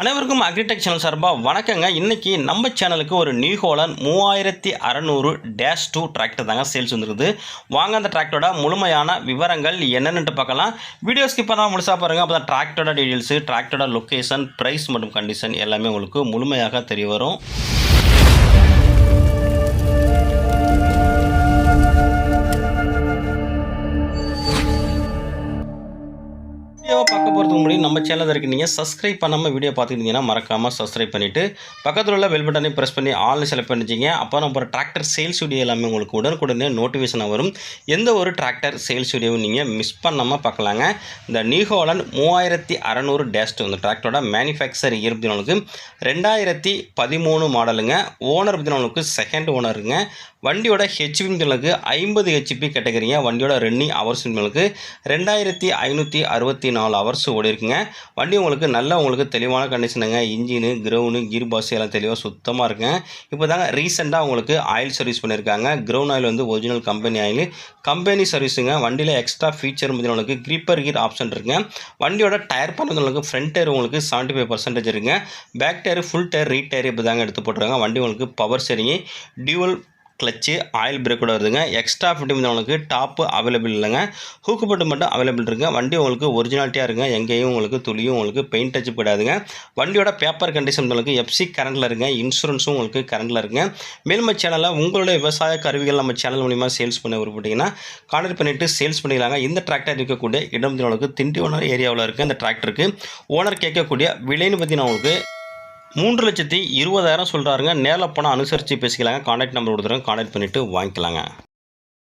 அனைவருக்கும் agritech channel சார்பாக வணக்கங்க. இன்றைக்கி நம்ம சேனலுக்கு ஒரு நியூ ஹோலன் மூவாயிரத்தி அறநூறு டேஷ் டூ டிராக்டர் தாங்க சேல்ஸ் வந்துருக்குது. வாங்க அந்த டிராக்டரோட முழுமையான விவரங்கள் என்னென்னு பார்க்கலாம். வீடியோ ஸ்கிப் பண்ணால் முழுசாக பாருங்கள் அப்போ தான் டிராக்டரோட டீட்டெயில்ஸு டிராக்டரோட லொக்கேஷன் ப்ரைஸ் மற்றும் கண்டிஷன் எல்லாமே உங்களுக்கு முழுமையாக தெரிய வரும். வீடியோவை பார்க்க போகிறதுக்கு முன்னாடி நம்ம சேனலில் இருக்கு நீங்கள் சப்ஸ்கிரைப் பண்ணாமல் வீடியோ பார்த்துருந்தீங்கன்னா மறக்காமல் சப்ஸ்கிரைப் பண்ணிவிட்டு பக்கத்தில் உள்ள பெல் பட்டனை ப்ரெஸ் பண்ணி ஆன்லைன் செலக்ட் பண்ணிச்சிங்க அப்போ நம்ம ஒரு டிராக்டர் சேல்ஸ் வீடியோ எல்லாமே உங்களுக்கு உடனுக்குடனே நோட்டிஃபிகேஷன் வரும். எந்த ஒரு டிராக்டர் சேல்ஸ் வீடியோவும் நீங்கள் மிஸ் பண்ணாமல் பார்க்கலாங்க. இந்த நியூஹோலன் மூவாயிரத்தி அறநூறு டேஸ்ட் இந்த டிராக்டரோட மேனுஃபேக்சர் இயர் பதினாலுக்கு ரெண்டாயிரத்தி பதிமூணு மாடலுங்க ஓனர் பதினாலுக்கு செகண்ட் ஓனருங்க வண்டியோட ஹெச்பி ஐம்பது ஹெச்பி கேட்டகரிங்க வண்டியோட ரன்னிங் ஹவர்ஸ் உங்களுக்கு ரெண்டாயிரத்தி ஐநூற்றி அறுபத்தி நாலு ஹவர்ஸ் ஓடிருக்குங்க வண்டி உங்களுக்கு நல்ல உங்களுக்கு தெளிவான கண்டிஷனுங்க இன்ஜினு கிரவுனு கீர் பாஸ் எல்லாம் தெளிவாக சுத்தமாக இருக்குங்க. இப்போ தாங்க ரீசெண்டாக உங்களுக்கு ஆயில் சர்வீஸ் பண்ணியிருக்காங்க கிரவுன் ஆயில் வந்து ஒரிஜினல் கம்பெனி ஆயில் கம்பெனி சர்வீஸுங்க வண்டியில் எக்ஸ்ட்ரா ஃபீச்சர் உங்களுக்கு கிரீப்பர் கீர் ஆப்ஷன் இருக்குங்க. வண்டியோட டயர் பண்ணது உங்களுக்கு ஃப்ரண்ட் டயர் உங்களுக்கு செவன்ட்டி ஃபைவ் பர்சன்டேஜ் இருக்குங்க. Back tyre full tyre re tyre இப்போ தாங்க எடுத்து போட்டுருக்காங்க. வண்டி உங்களுக்கு பவர் சரிங்க டியூவல் கிளச்சு ஆயில் பிரேக்கோட வருதுங்க. எக்ஸ்ட்ரா ஃபிட்டிங் உங்களுக்கு டாப்பு அவைலபிள் இல்லைங்க. ஹூக்கு பட்டு மட்டும் அவைலபிள் இருக்குங்க. வண்டி உங்களுக்கு ஒரிஜினாலிட்டியாக இருங்க எங்கேயும் உங்களுக்கு துளியும் உங்களுக்கு பெயிண்ட் டச்சு போயிடாதுங்க வண்டியோட பேப்பர் கண்டிஷன் உங்களுக்கு எஃப்சி கரண்டில் இருங்க இன்சூரன்ஸும் உங்களுக்கு கரண்டில் இருக்குங்க. மேலும் சேனலில் உங்களுடைய விவசாய கருவிகள் நம்ம சேனல் மூலிமா சேல்ஸ் பண்ண விருப்பப்பட்டீங்கன்னா கான்டாக்ட் பண்ணிவிட்டு சேல்ஸ் பண்ணிக்கலாங்க. இந்த டிராக்டர் இருக்கக்கூடிய இடம் உங்களுக்கு திண்டிவனம் ஏரியாவில் இருக்குது அந்த டிராக்டருக்கு ஓனர் கேட்கக்கூடிய விலைன்னு பற்றி நான் உங்களுக்கு மூன்று லட்சத்தி இருபதாயிரம் சொல்கிறாருங்க நேரில் போனால் அனுசரித்து பேசிக்கலாங்க. கான்டாக்ட் நம்பர் கொடுத்துருங்க. கான்டாக்ட் பண்ணிவிட்டு வாங்கிக்கலாங்க.